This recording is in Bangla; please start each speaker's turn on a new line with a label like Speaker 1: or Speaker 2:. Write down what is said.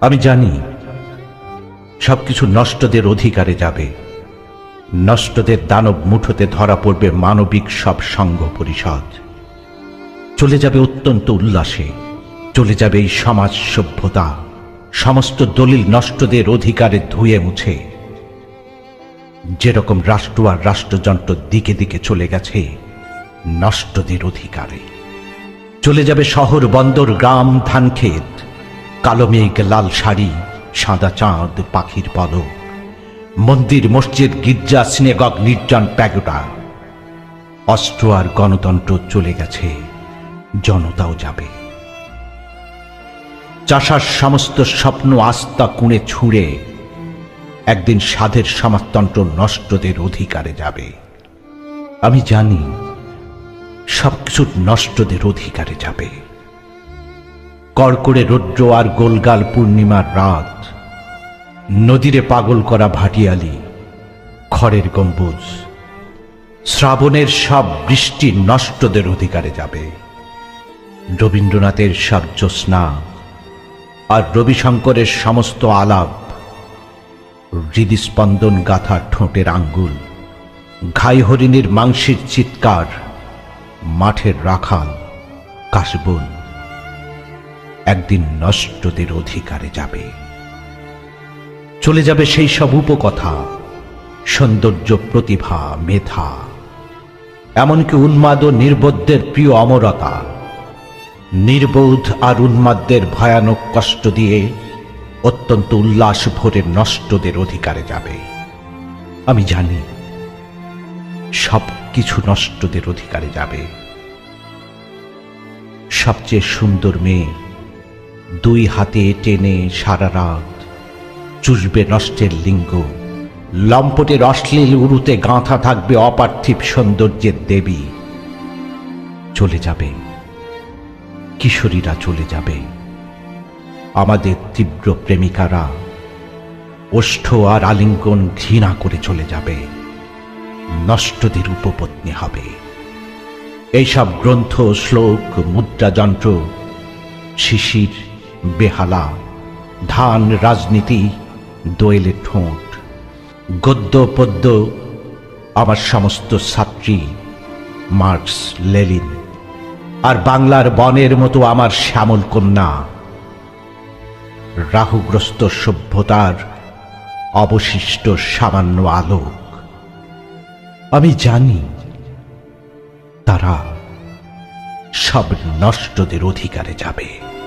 Speaker 1: আমি জানি, সবকিছু নষ্টদের অধিকারে যাবে। নষ্টদের দানব মুঠোতে ধরা পড়বে মানবিক সব সংঘ পরিষদ। চলে যাবে অত্যন্ত উল্লাসে, চলে যাবে এই সমাজ সভ্যতা, সমস্ত দলিল নষ্টদের অধিকারে ধুয়ে মুছে। যেরকম রাষ্ট্র আর রাষ্ট্রযন্ত্র দিকে দিকে চলে গেছে, নষ্টদের অধিকারে। চলে যাবে শহর, বন্দর, গ্রাম, ধানক্ষেত কালো মেঘ, লাল শাড়ি, সাদা চাঁদ, পাখির পলক। মন্দির, মসজিদ, গির্জা, সিনেগগ, নির্জন প্যাগোটা অস্ত্র আর গণতন্ত্র চলে গেছে, জনতাও যাবে। চাষার সমস্ত স্বপ্ন আস্থা কুঁড়ে ছুঁড়ে একদিন সাধের সমাজতন্ত্র নষ্টদের অধিকারে যাবে। আমি জানি সবকিছু নষ্টদের অধিকারে যাবে। কড়কড়ে রৌদ্র আর গোলগাল পূর্ণিমার রাত। নদীরে পাগল করা ভাটিয়ালি, খড়ের গম্বুজ। শ্রাবণের সব বৃষ্টি নষ্টদের অধিকারে যাবে। রবীন্দ্রনাথের সব জ্যোৎস্না আর রবিশঙ্করের সমস্ত আলাপ। হৃদস্পন্দন গাথা ঠোঁটের আঙ্গুল ঘাই হরিণীর মাংসের চিৎকার, মাঠের রাখাল, কাশবন। একদিন নষ্টদের অধিকারে যাবে। চলে যাবে সেই সব উপকথা, সৌন্দর্য, প্রতিভা, মেধা, এমনকি উন্মাদ ও নির্বোধদের প্রিয় অমরতা, নির্বোধ আর উন্মাদদের ভয়ানক কষ্ট দিয়ে অত্যন্ত উল্লাস ভরে নষ্টদের অধিকারে যাবে। আমি জানি, সব কিছু নষ্টদের অধিকারে যাবে। সবচেয়ে সুন্দর মেয়ে দুই হাতে টেনে সারা রাত। চুষবে নষ্টের লিঙ্গ লম্পটের অশ্লীল উরুতে গাঁথা থাকবে অপার্থিব সৌন্দর্যের দেবী। চলে যাবে, কিশোরীরা চলে যাবে। আমাদের তীব্র প্রেমিকারা ওষ্ঠ আর আলিঙ্গন ঘৃণা করে চলে যাবে। নষ্টদের উপপত্নী হবে। এইসব গ্রন্থ, শ্লোক, মুদ্রাযন্ত্র শিশির বেহালা, ধান রাজনীতি, দোয়েলে ঠোঁট। গদ্য পদ্য, আমার সমস্ত ছাত্রী, মার্কস, লেলিন। আর বাংলার বনের মতো আমার শ্যামল কন্যা। রাহুগ্রস্ত সভ্যতার অবশিষ্ট সামান্য আলোক। আমি জানি তারা সব নষ্টদের অধিকারে যাবে।